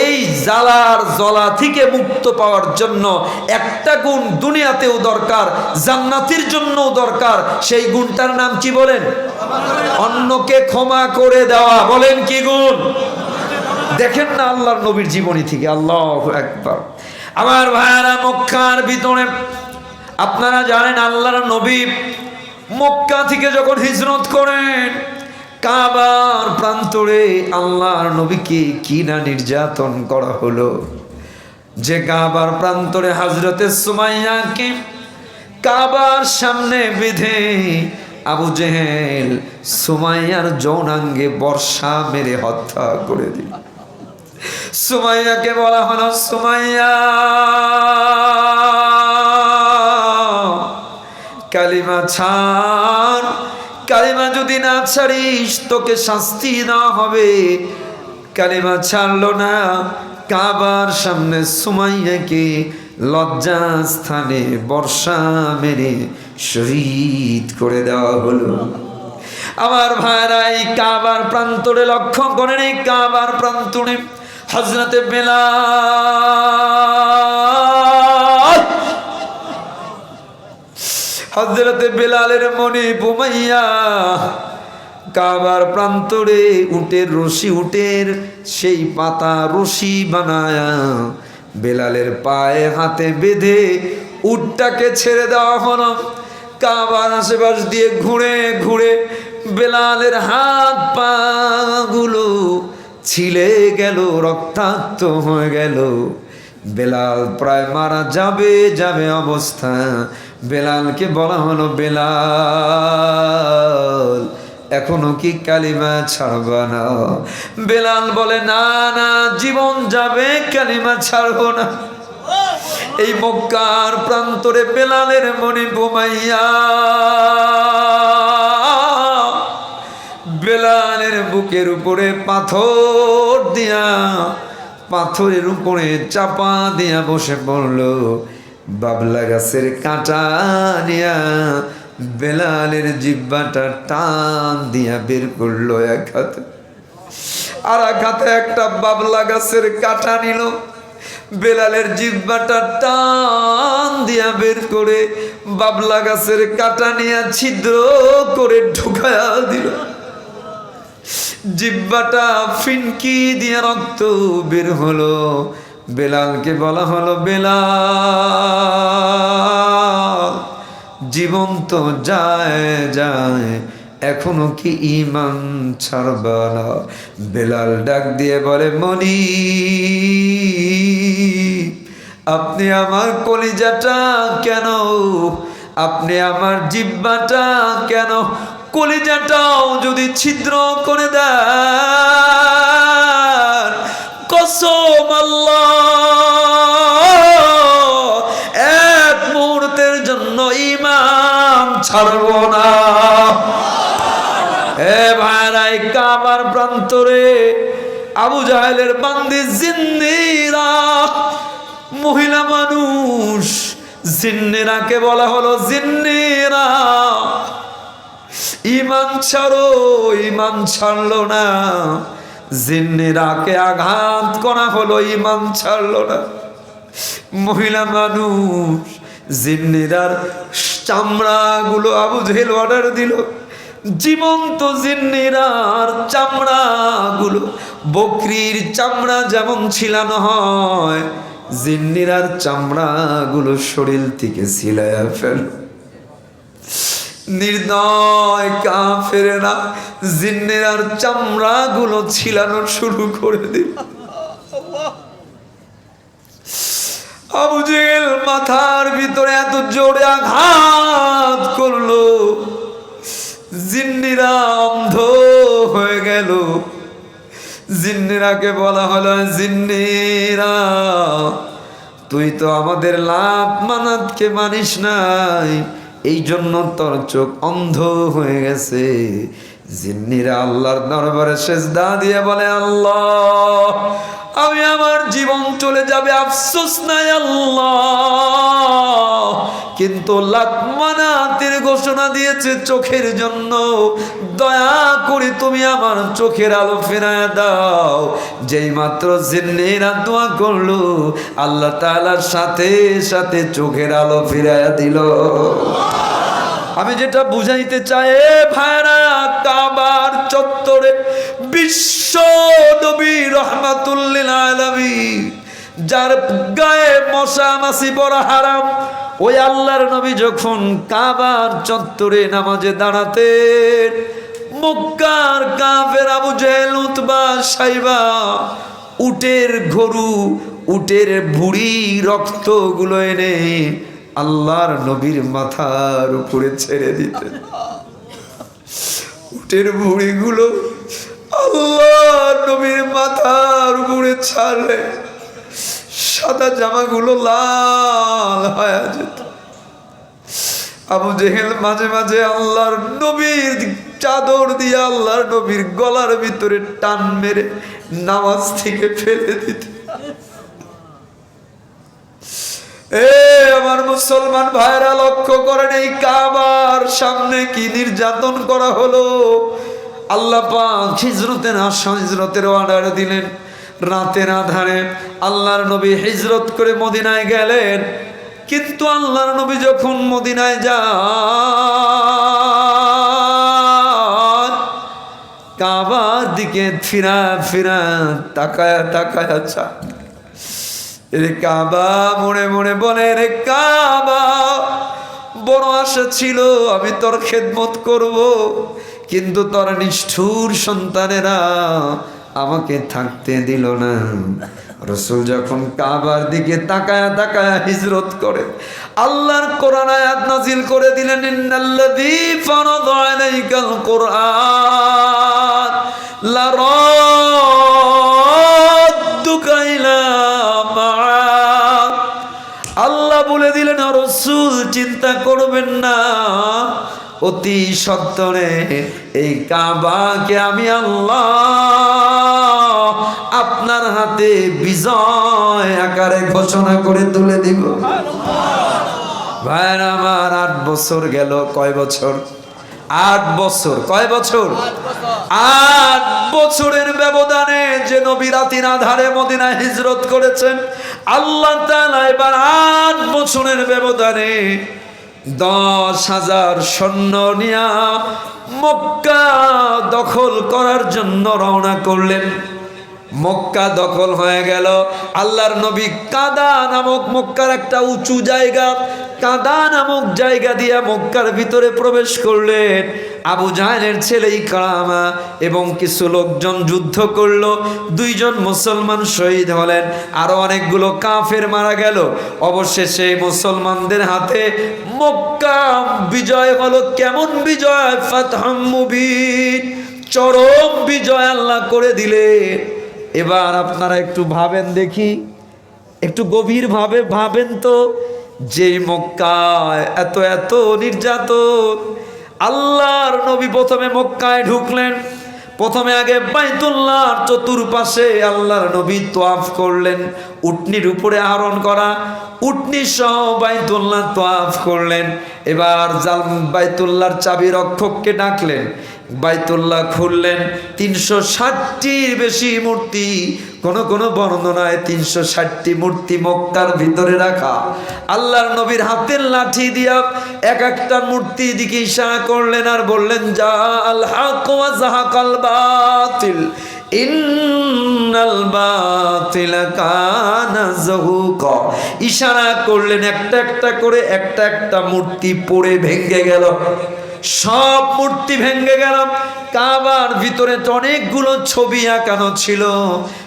এই জ্বালার জ্বলা থেকে মুক্ত পাওয়ার জন্য একটা গুণ দুনিয়াতেও দরকার, জান্নাতির জন্যও দরকার। সেই গুণটার নাম কি বলেন? অন্যকে ক্ষমা করে দেওয়া। বলেন কি গুণ? দেখেন না আল্লাহর নবীর জীবনী থেকে। আল্লাহ একবার আমার ভাইয়ারা, মক্কার ভিতরে আপনারা জানেন আল্লাহর নবী মক্কা থেকে যখন হিজরত করেন কাবার প্রান্তরে আল্লাহর নবীকে কি না নির্যাতন করা হলো? যে কাবার প্রান্তরে হাজরতে সুমাইয়াকে কাবার সামনে বেঁধে আবু জেহেল সুমাইয়ার যৌনাঙ্গে বর্ষা মেরে হত্যা করে দিল। সুমাইয়াকে বলা হলো, সুমাইয়া, কালিমা ছাড় কালিমা যদি না ছাড়িস, তোকে শাস্তি দেওয়া হবে। কালিমা ছাড়লো না, কাবার সামনে সুমাইয়াকে লজ্জা স্থানে বর্ষা মেরে শহীদ করে দেওয়া হলো। আমার ভাইরা, এই কাবার প্রান্তরে লক্ষ্য করেন এই কাবার প্রান্তরে। হজরতে বেলা হজরতে বেলালের মনে বুমাইয়া কাবার প্রান্তরে উটের রশি, উটের সেই পাতা রশি বানায়া বেলালের পায়ে হাতে বেঁধে উটটাকে ছেড়ে দেওয়া হলো। কাবার আশেপাশ দিয়ে ঘুরে ঘুরে বেলালের হাত পা গুলো ছিলে গেল, রক্তাক্ত হয়ে গেল। বেলাল প্রায় মারা যাবে যাবে অবস্থা। বেলালকে বলা হলো বেলাল, এখনও কি কালিমা ছাড়বা না? বেলাল বলে, না না, জীবন যাবে, কালিমা ছাড়বো না। এই মক্কার প্রান্তরে বেলালের মনে বোমাইয়া বেলালের বুকের উপরে পাথর দিয়া, পাথরের উপরে চাপা দিয়া বসে পড়ল। বাবলা গাছের কাঁটা নিয়া বেলালের জিব্বাটা টান দিয়া বের করল এক হাতে। আর এক হাতে একটা বাবলা গাছের কাঁটা নিল। বেলালের জিব্বাটা টান দিয়া বের করে বাবলা গাছের কাঁটা নিয়ে ছিদ্র করে ঢুকায়া দিল। জিব্বাটা ফিনকি দিয়ে রক্ত বের হলো। বেলালকে বলা হলো, বেলাল, জীবন তো যায় যায়। এখনও কি ইমান ছাড়বা বেলাল ডাক দিয়ে বলে মনি আপনি আমার কলিজাটা কেন? আপনি আমার জিব্বাটা কেন? কলিজাটাও যদি ছিদ্র করে দেন কসম এক মুহূর্তের জন্য ইমাম ছাড়ব না। এ ভাইরাই কামার প্রান্তরে আবু জাহেলের বান্দি জিন্দিরা মহিলা মানুষ জিন্নেরাকে বলা হলো? জিন্নেরা। ইমান ছাড়ো, ইমান ছাড়লো না। জিন্নেরাকে আঘাত করা হলো, ইমান ছাড়লো না। মহিলা মানুষ, জিন্নেরার চামড়াগুলো আবু জেহেল অর্ডার দিল। জীবন্ত জিন্নিরার চামড়াগুলো, বকরির চামড়া যেমন ছিলানো হয়, জিন্নিরার চামড়াগুলো শরীর থেকে ছিলাইয়া ফেল। নির্দয় কা ফেরে না জিন্নিরার চামড়াগুলো ছিলানো শুরু করে দিল আবু জেল মাথার ভিতরে এত জোরে আঘাত করল, জিন্নিরা অন্ধ হয়ে গেল। জিন্নিরাকে বলা হলো, জিন্নিরা, তুই তো আমাদের লাভ মানাতকে মানিস নাই। এই জন্য তোর চোখ অন্ধ হয়ে গেছে। জিন্নিরা আল্লাহর দরবারে শেষ দা দিয়ে বলে, আল্লাহ আমি আমার জীবন চলে যাবে, আফসোস নাই আল্লাহ। কিন্তু লাতমানাতের ঘোষণা দিয়েছে চোখের জন্য, দয়া করে তুমি আমার চোখের আলো ফেরায় দাও। যেই মাত্র জিন্নেরা দোয়া করল, আল্লাহ তাআলার সাথে সাথে চোখের আলো ফিরাইয়া দিল। আমি যেটা বুঝাইতে চাই, এ ভাইরা কাবার চত্বরে বিশ্ব নবী রহমাতুল্লিল যার গায়ে মশা মাসি বড় হারাম, ওই আল্লাহর নবী যখন কাবার চত্বরে নামাজে দাঁড়াতেন, মক্কার কাফের আবু জেহেল, উতবা, সাইবা, উটের গরু উটের ভুড়ি, রক্তগুলো এনে আল্লাহর নবীর মাথার উপরে ছেড়ে দিতেন উটের ভুড়িগুলো আল্লাহর নবীর মাথার উপরে ছাড়লে সাদা জামাগুলো লাল হয়ে যেত। আবু জেহেল মাঝে মাঝে আল্লাহর নবীর চাদর দিয়ে আল্লাহর নবীর গলার ভিতরে টান মেরে নামাজ থেকে ফেলে দিত। এ, আমার মুসলমান ভাইরা লক্ষ্য করেন এই কাবার সামনে কি নির্যাতন করা হলো? আল্লাহ পাক হিজরতের আশা, হিজরতের অর্ডার দিলেন। রাতের আধারে আল্লাহর নবী হিজরত করে মদিনায় গেলেন। কিন্তু আল্লাহর নবী যখন মদিনায় যান, কাবার দিকে ফিরা ফিরা, তাকায়া তাকায়া চা রে কাবা, মনে মনে বলে, রে কাবা, বড় আশা ছিল আমি তোর খেদমত করব, কিন্তু তোর নিষ্ঠুর সন্তানেরা আমাকে থাকতে দিল না। রসুল যখন কাবার দিকে তাকায়া তাকায়া হিজরত করে, আল্লাহর কোরআন আয়াত নাজিল করে দিলেন, ইন্নাল্লাযী ফারাদা আলাইকাল কোরআন লারাদ্দুকা রসুল চিন্তা করবেন না। অতি সত্তরে এই কাবাকে আমি আল্লাহ আপনার হাতে বিজয় আকারে ঘোষণা করে তুলে দিব। ভাইয়ের আমার আট বছর গেল, কয় বছর? আট বছর, কয় বছর? আট বছরের ব্যবধানে যে নবী রাতির আধারে মদিনায় হিজরত করেছেন আল্লাহ তালা এবার আট বছরের ব্যবধানে দশ হাজার সৈন্য নিয়া মক্কা দখল করার জন্য রওনা করলেন। মক্কা দখল হয়ে গেল। আল্লাহর নবী কাদা নামক মক্কার একটা উঁচু জায়গা, কাদা নামক জায়গা দিয়ে মক্কার ভিতরে প্রবেশ করলেন। আবু জাহেলের ছেলে ইকরামা এবং কিছু লোকজন যুদ্ধ করল। দুইজন মুসলমান শহীদ হলেন। আরও অনেকগুলো কাফের মারা গেল। অবশেষে মুসলমানদের হাতে মক্কা বিজয় হলো। কেমন বিজয়? ফাতহাম মুবিন। চরম বিজয় আল্লাহ করে দিলেন। এবার আপনারা একটু ভাবেন দেখি, একটু গভীরভাবে ভাবেন তো, যে মক্কায় এত এত নির্যাতন, আল্লাহর নবী প্রথমে মক্কায় ঢুকলেন, প্রথমে আগে বাইতুল্লাহর চতুর্পাশে আল্লাহর নবী তোয়াফ করলেন, উটনির উপরে আহরণ করা, উটনি সহ বাইতুল্লাহ তোয়াফ করলেন, এবার জাল বাইতুল্লাহর চাবি রক্ষককে ডাকলেন বাইতুল্লাহ খুললেন, তিনশো ষাটটির বেশি মূর্তি, কোন কোন বর্ণনায় তিনশো ষাটটি মূর্তি মক্কার ভিতরে রাখা। আল্লাহর নবীর হাতের লাঠি দিয়া এক একটা মূর্তি দিকে ইশারা করলেন আর বললেন, যা আল বাতিল ইশারা করলেন, একটা একটা করে একটা একটা মূর্তি পড়ে ভেঙে গেল। সব মূর্তি ভেঙে গেল কাবার ভিতরে তো অনেকগুলো ছবি আঁকানো ছিল।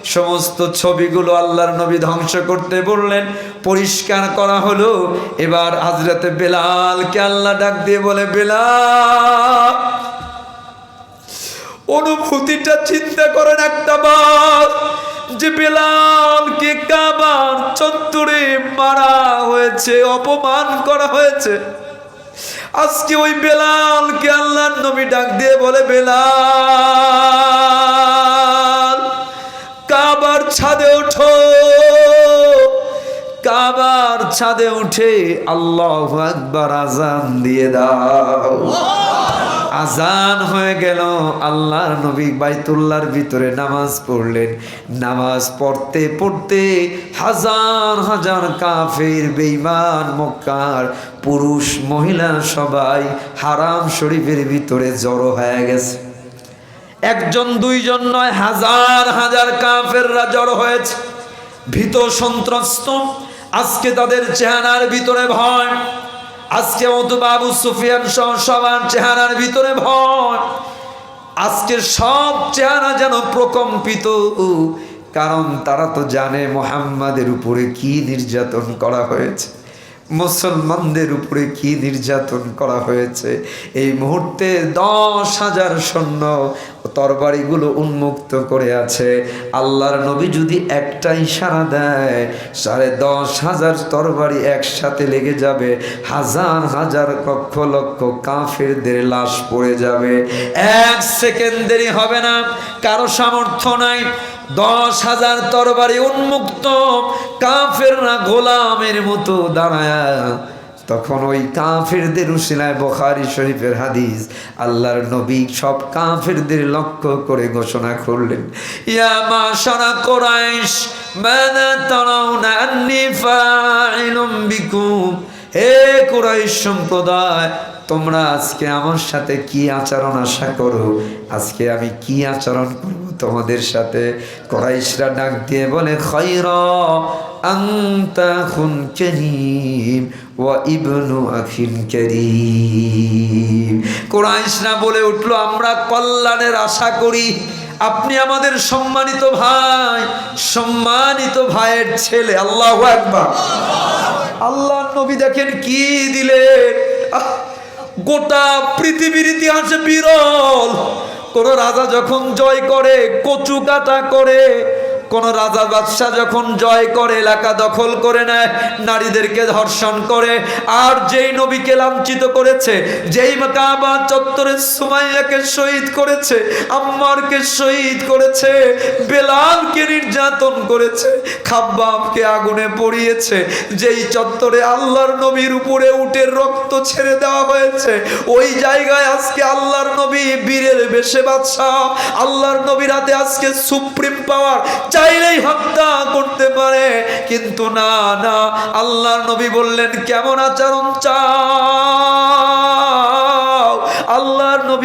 সমস্ত ছবিগুলো আল্লাহর নবী ধ্বংস করতে বললেন। পরিষ্কার করা হলো। এবার হাজরতে বেলালকে আল্লাহ ডাক দিয়ে বলে, বেলাল, অনুভূতিটা চিন্তা করেন একটা বার যে বেলালকে কাবার চত্বরে মারা হয়েছে, অপমান করা হয়েছে। আজকে ওই বেলালকে আল্লাহর নবী ডাক দিয়ে বলে, বেলাল, কাবার ছাদে ওঠো। কাবার ছাদে উঠে আল্লাহ একবার আজান দিয়ে দাও। আজান হয়ে গেল, আল্লাহর নবী বাইতুল্লাহর ভিতরে নামাজ পড়লেন। নামাজ পড়তে পড়তে হাজার হাজার কাফের, বেঈমান, মক্কার পুরুষ, মহিলা সবাই হারাম শরীফের ভিতরে জড়ো হয়ে গেছে। একজন, দুইজন নয়, হাজার হাজার কাফেররা জড়ো হয়েছে। ভীত, সন্ত্রস্ত, আজকে তাদের চেহারার ভিতরে ভয়। আজকে মতো বাবু সুফিয়ান সহ সবার চেহারার ভিতরে ভয়। আজকের সব চেহারা যেন প্রকম্পিত, কারণ তারা তো জানে মোহাম্মদের উপরে কি নির্যাতন করা হয়েছে। মুসলমানদের উপরে কি নির্যাতন করা হয়েছে? এই মুহূর্তে দশ হাজার সৈন্য তরবারিগুলো উন্মুক্ত করে আছে। আল্লাহর নবী যদি একটা ইশারা দেয়, সাড়ে দশ হাজার তরবারি একসাথে লেগে যাবে, হাজার হাজার কক্ষ লক্ষ কাফেরদের লাশ পড়ে যাবে। এক সেকেন্ড দেরি হবে না, কারও সামর্থ্য নাই। দশ হাজার তরবারি উন্মুক্ত, কাফেররা গোলামের মতো দাঁড়ায়। তখন ওই কাফেরদের উশিলায় বখারি শরীফের হাদিস, আল্লাহর নবী সব কাফেরদের লক্ষ্য করে ঘোষণা করলেন, ইয়া মা সারা কোরাইশ মাদা তারাউনা আন্নি ফাইলুম হে কোরাইশ সম্প্রদায়, তোমরা আজকে আমার সাথে কি আচরণ আশা করো? আজকে আমি কি আচরণ করব? তোমাদের সাথে কোরাইশরা ডাক দিয়ে বলে খৈর আন্তা খুন করিম ওয়া ইবনু আখিন করিম। কোরাইশরা বলে উঠল, আমরা কল্যাণের আশা করি। আপনি আমাদের সম্মানিত ভাই, সম্মানিত ভাইয়ের ছেলে। আল্লাহ একবার আল্লাহ নবী দেখেন কি দিলে। গোটা পৃথিবীর ইতিহাসে বিরল। কোন রাজা যখন জয় করে কচু কাটা করে কোন রাজা বাদশাহ যখন জয় করে, এলাকা দখল করে নেয়, নারীদেরকে ধর্ষণ করে, আর যেই নবীকে লাঞ্ছিত করেছে, যেই কাবা চত্বরে সুমাইয়াকে শহীদ করেছে, আম্মারকে শহীদ করেছে, বেলালকে নির্যাতন করেছে, খাব্বাবকে আগুনে পড়িয়েছে, যেই চত্বরে আল্লাহর নবীর উপরে উটের রক্ত ছেড়ে দেওয়া হয়েছে, ওই জায়গায় আজকে আল্লাহর নবী বীরের বেশে বাদশাহ, আল্লাহর নবীর হাতে আজকে সুপ্রিম পাওয়ার হত্যা করতে পারে কিন্তু না না আল্লাহ নবী বললেন কেমন আচরণ আল্লাহর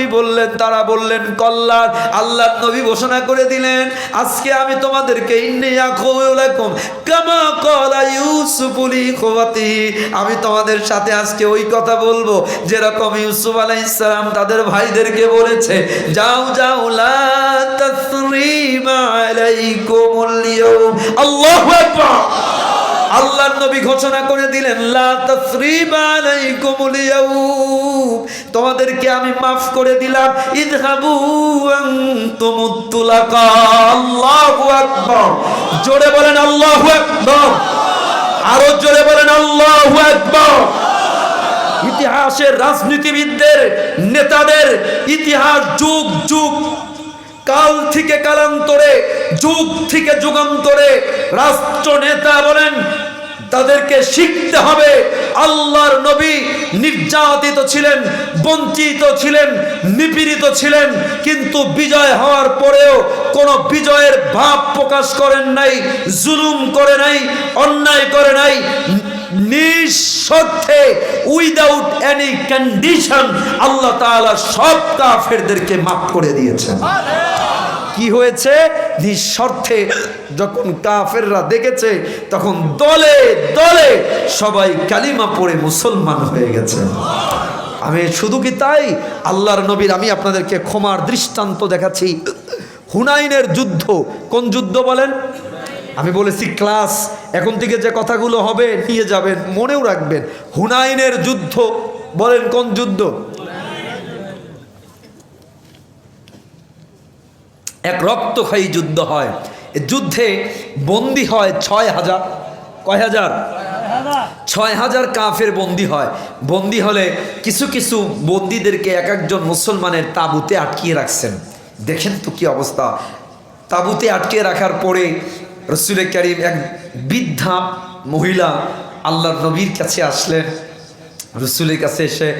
নবী বললেন, তারা বললেন কল্যাণ আল্লাহর নবী ঘোষণা করে দিলেন, আজকে আমি তোমাদেরকে আমি তোমাদের সাথে আজকে ওই কথা বলব, যেরকম ইউসুফ আলাইহিস ইসলাম তাদের ভাইদেরকে বলেছে, যাও যাও আল্লাহু আল্লাহর নবী ঘোষণা করে দিলেন তোমাদেরকে আমি মাফ করে দিলাম। ইযহাবু আনতুমুত তুলাকা। জোরে বলেন আল্লাহু আরও জোরে বলেন আল্লাহু ইতিহাসের রাজনীতিবিদদের, নেতাদের ইতিহাস যুগ যুগ কাল থেকে কালান্তরে, যুগ থেকে যুগান্তরে রাষ্ট্র নেতা বলেন, তাদেরকে শিখতে হবে, আল্লাহর নবী নির্যাতিত ছিলেন, বঞ্চিত ছিলেন, নিপীড়িত ছিলেন, কিন্তু বিজয় হওয়ার পরেও কোন বিজয়ের ভাব প্রকাশ করেন নাই, জুলুম করে নাই, অন্যায় করে নাই নিঃস্বার্থে উইদাউট এনি কন্ডিশন আল্লাহ তাআলা সব কাফেরদেরকে মাফ করে দিয়েছেন। কি হয়েছে? নিঃস্বার্থে যখন কাফেররা দেখেছে, তখন দলে দলে সবাই কালিমা পড়ে মুসলমান হয়ে গেছে। আমি শুধু কি তাই? আল্লাহর নবীর আমি আপনাদেরকে ক্ষমার দৃষ্টান্ত দেখাচ্ছি। হুনাইনের যুদ্ধ, কোন যুদ্ধ বলেন? আমি বলেছি, ক্লাস, এখন থেকে যে কথাগুলো হবে, নিয়ে যাবেন, মনেও রাখবেন। হুনাইনের যুদ্ধ, বলেন কোন যুদ্ধ? এক রক্তক্ষয়ী যুদ্ধ হয়। যুদ্ধে বন্দি হয় ছয় হাজার, কয় হাজার? ছয় হাজার কাফের বন্দি হয়। বন্দি হলে কিছু কিছু বন্দিদেরকে এক একজন মুসলমানের তাঁবুতে আটকিয়ে রাখছেন। দেখেন তো কি অবস্থা। তাঁবুতে আটকে রাখার পরে রসুল করিম এক বৃদ্ধা মহিলা আল্লাহর নবীর কাছে আসলেন। রসুলের কাছে এসে,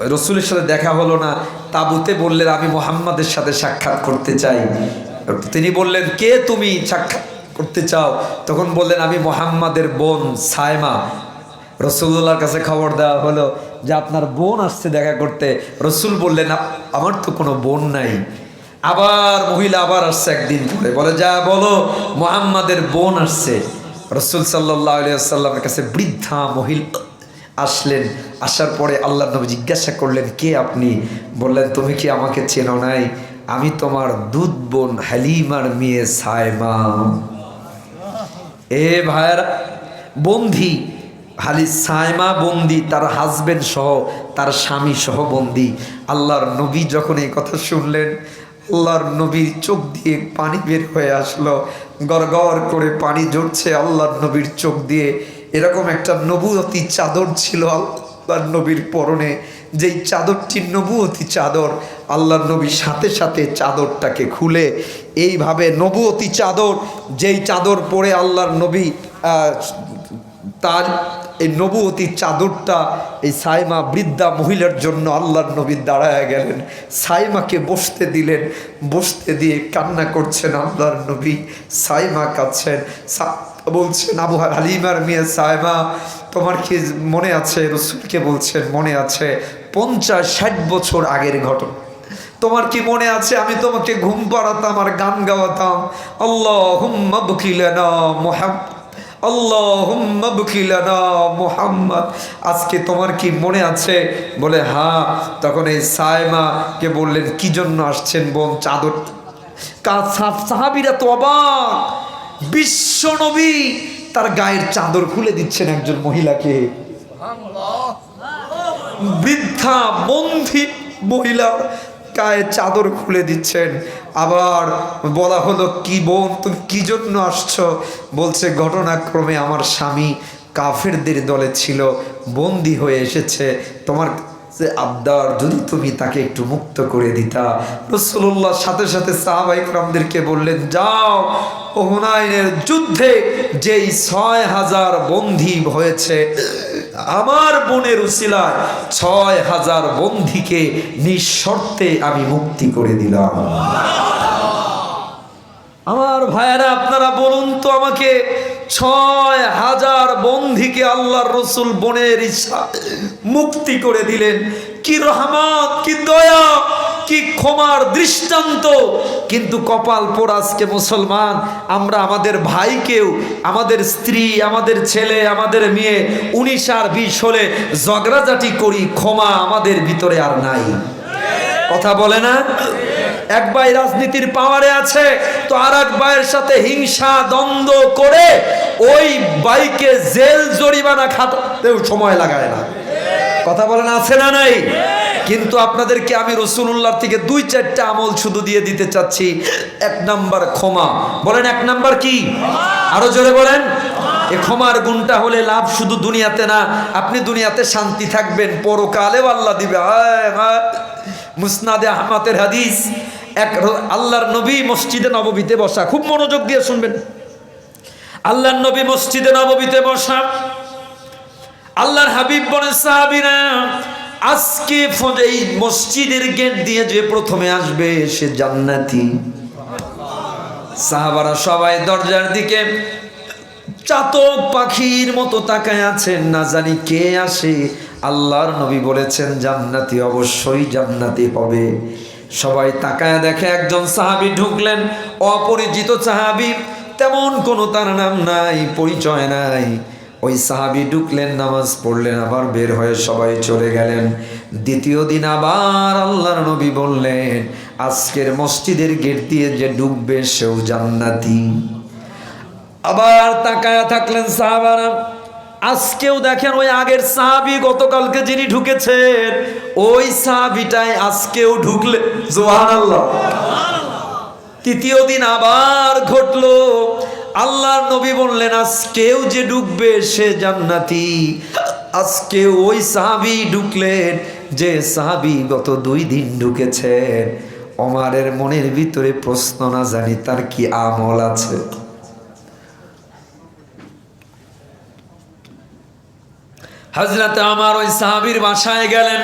রসুলের সাথে দেখা হলো না, তাবুতে বললেন, আমি মোহাম্মদের সাথে সাক্ষাৎ করতে চাই। তিনি বললেন, কে তুমি সাক্ষাৎ করতে চাও? তখন বললেন, আমি মোহাম্মদের বোন সায়মা রসুল্লাহর কাছে খবর দেওয়া হলো যে, আপনার বোন আসছে দেখা করতে। রসুল বললেন আমার তো কোনো বোন নাই। আবার মহিলা আবার আসছে একদিন পরে। বলে, যা বলো, মোহাম্মদের বোন আসছে। রসুল সাল্লাহ সাল্লামের কাছে বৃদ্ধা মহিলা আসলেন। আসার পরে আল্লাহ নবী জিজ্ঞাসা করলেন, কে আপনি? বললেন, তুমি কি আমাকে চেনো নাই? আমি তোমার দুধ বোন হালিমার মেয়ে সায়মা। এ ভাইয়েরা, বন্দি হালি সায়মা বন্দি, তার হাজবেন্ড সহ, তার স্বামী সহ বন্দি। আল্লাহর নবী যখন এই কথা শুনলেন আল্লাহর নবীর চোখ দিয়ে পানি বের হয়ে আসলো। গড় করে পানি ঝরছে আল্লাহর নবীর চোখ দিয়ে। এরকম একটা নবুয়তি চাদর ছিল আল্লাহর নবীর পরনে। যেই চাদরটি নবুয়তি চাদর, আল্লাহর নবী সাথে সাথে চাদরটাকে খুলে। এইভাবে নবুয়তি চাদর, যেই চাদর পরে আল্লাহর নবী তার এই নবুয়তি চাদরটা এই সাইমা বৃদ্ধা মহিলার জন্য আল্লাহর নবী দাঁড়ায় গেলেন। সাইমাকে বসতে দিলেন। বসতে দিয়ে কান্না করছেন আল্লাহর নবী। সাইমা কাঁদছেন। বলছেন, আবু হালিমার মেয়ে সাইমা, তোমার কি মনে আছে? রসুলকে বলছেন, মনে আছে। পঞ্চাশ ষাট বছর আগের ঘটনা। তোমার কি মনে আছে? আমি তোমাকে ঘুম পাড়াতাম আর গান গাওয়াতাম। আল্লাহ হুম্মা বকিলানা মোহাম্মদ আল্লাহুম্মা বকিলানা মুহাম্মদ। আজকে তোমার কি মনে আছে? বলে হ্যাঁ। তখন এই সায়মাকে বললেন কি জন্য আসছেন বোন চাদর? সাহাবীরা তো অবাক। বিশ্ব নবী তার গায়ের চাদর খুলে দিচ্ছেন একজন মহিলাকে। বৃদ্ধা বন্ধি মহিলা গায়ে চাদর খুলে দিচ্ছেন। আবার বলা হলো, কি বোন, তুমি কি জন্য আসছো? বলছে, ঘটনাক্রমে আমার স্বামী কাফেরদের দলে ছিল, বন্দি হয়ে এসেছে। তোমার যে আবদার, যদি তুমি তাকে একটু মুক্ত করে দিতা। রসুল্লাহ সাথে সাথে সাহাবাইকরামদেরকে বললেন, যাও হুনাইনের যুদ্ধে যেই ছয় হাজার বন্দী হয়েছে আমার বোনের উসিলায় ছয় হাজার বন্ধিকে নিঃশর্তে আমি মুক্তি করে দিলাম। আমার ভাইয়েরা, আপনারা বলুন তো আমাকে, ছয় হাজার বন্ধিকে আল্লাহর রসুল বনের ইচ্ছা মুক্তি করে দিলেন। কি রহমত, কি দয়া কি ক্ষমার দৃষ্টান্ত? কিন্তু কপাল পোর আজকে মুসলমান, আমরা আমাদের ভাইকেও, আমাদের স্ত্রী, আমাদের ছেলে, আমাদের মেয়ে, উনিশ আর বিশ হলে ঝগড়াঝাটি করি, ক্ষমা আমাদের ভিতরে আর নাই। কথা বলে না? এক ভাই রাজনীতির পাওয়ারে আছে, তো আর এক ভাইয়ের সাথে হিংসা, দ্বন্দ্ব করে ওই বাইকে জেল জরিমানা খাটাতেও সময় লাগায় না। কথা বলেন আছে না নাই? কিন্তু আপনাদেরকে আমি রসুল্লাহ থেকে দুই চারটা আমল শুধু দিয়ে দিতে চাচ্ছি। এক নাম্বার ক্ষমা। বলেন এক নাম্বার কি? আরও জোরে বলেন। এ ক্ষমার গুণটা হলে লাভ শুধু দুনিয়াতে না, আপনি দুনিয়াতে শান্তি থাকবেন। পরকালেও আল্লাহ দিবে। মুসনাদে আহমদের হাদিস, এক আল্লাহর নবী মসজিদে নববীতে বসা। খুব মনোযোগ দিয়ে শুনবেন। আল্লাহর নবী মসজিদে নববীতে বসা। আল্লাহর হাবিব বলে সাহাবিরা আজকে এই মসজিদের গেট দিয়ে যে প্রথমে আসবে, সে জান্নাতি। সাহাবারা সবাই দরজার দিকে চাতক পাখির মতো তাকায় আছেন। না জানি কে আসে। আল্লাহর নবী বলেছেন, জান্নাতি অবশ্যই জান্নাতি হবে। সবাই তাকায় দেখে একজন সাহাবী ঢুকলেন। অপরিচিত সাহাবী, তেমন কোনো তার নাম নাই, পরিচয় নাই। ওই সাহাবী ঢুকলেন নামাজ পড়লেন আবার বের হয়ে সবাই চলে গেলেন। দ্বিতীয় দিন আবার আল্লাহর নবী বললেন আজকের মসজিদের গেট দিয়ে যে ডুববে সেও জান্নাতি। আবার তাকায়া থাকলেন সাহাবারা আজকেও দেখেন ওই আগের সাহাবি গতকালকে যিনি ঢুকেছেন ওই সাহাবিটাই আজকেও ঢুকলে জোহান আল্লাহ তৃতীয় দিন আবার ঘটলো আল্লাহর নবী বললেন, আজকেও যে ঢুকবে সে জান্নাতি। আজকে ওই সাহাবি ঢুকলেন যে সাহাবি গত দুই দিন ঢুকেছেন ওমারের মনের ভিতরে প্রশ্ন না জানি, তার কি আমল আছে? হজরত আমার ওই সাহাবির বাসায় গেলেন।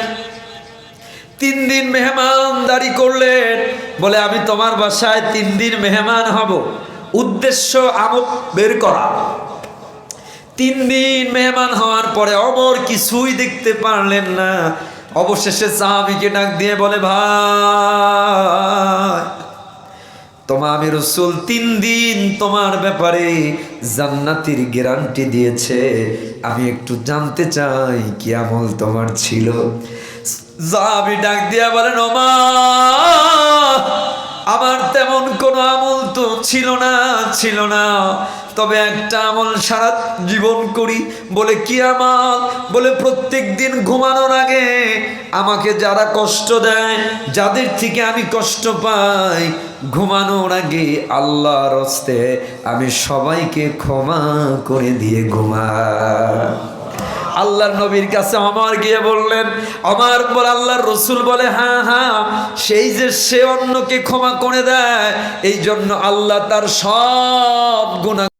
তিন দিন মেহমানদারি করলেন। বলে, আমি তোমার বাসায় তিন দিন মেহমান হব। উদ্দেশ্য আমক বের করা। তিন দিন মেহমান হওয়ার পরে অমর কিছুই দেখতে পারলেন না। অবশেষে সাহাবিকে ডাক দিয়ে বলে, ভাই তোমা আমি রসুল তিন দিন তোমার ব্যাপারে জান্নাতির গ্যারান্টি দিয়েছে। আমি একটু জানতে চাই কি আমল তোমার ছিল? জাবি ডাক দিয়া বলেন ওমা আমার আমল তো ছিল না ছিল না। তবে একটা আমল সারা জীবন করি, বলে কি আমল? বলে প্রত্যেক দিন ঘুমানোর আগে আমাকে যারা কষ্ট দেয়, যাদের থেকে আমি কষ্ট পাই, ঘুমানোর আগে আল্লাহর হস্তে আমি সবাইকে ক্ষমা করে দিয়ে ঘুমাই। আল্লাহর নবীর কাছে আমার গিয়ে বললেন আমার বল আল্লাহর রসুল বলে হ্যাঁ হ্যাঁ সেই যে সে অন্যকে ক্ষমা করে দেয় এই জন্য আল্লাহ তার সব গুণা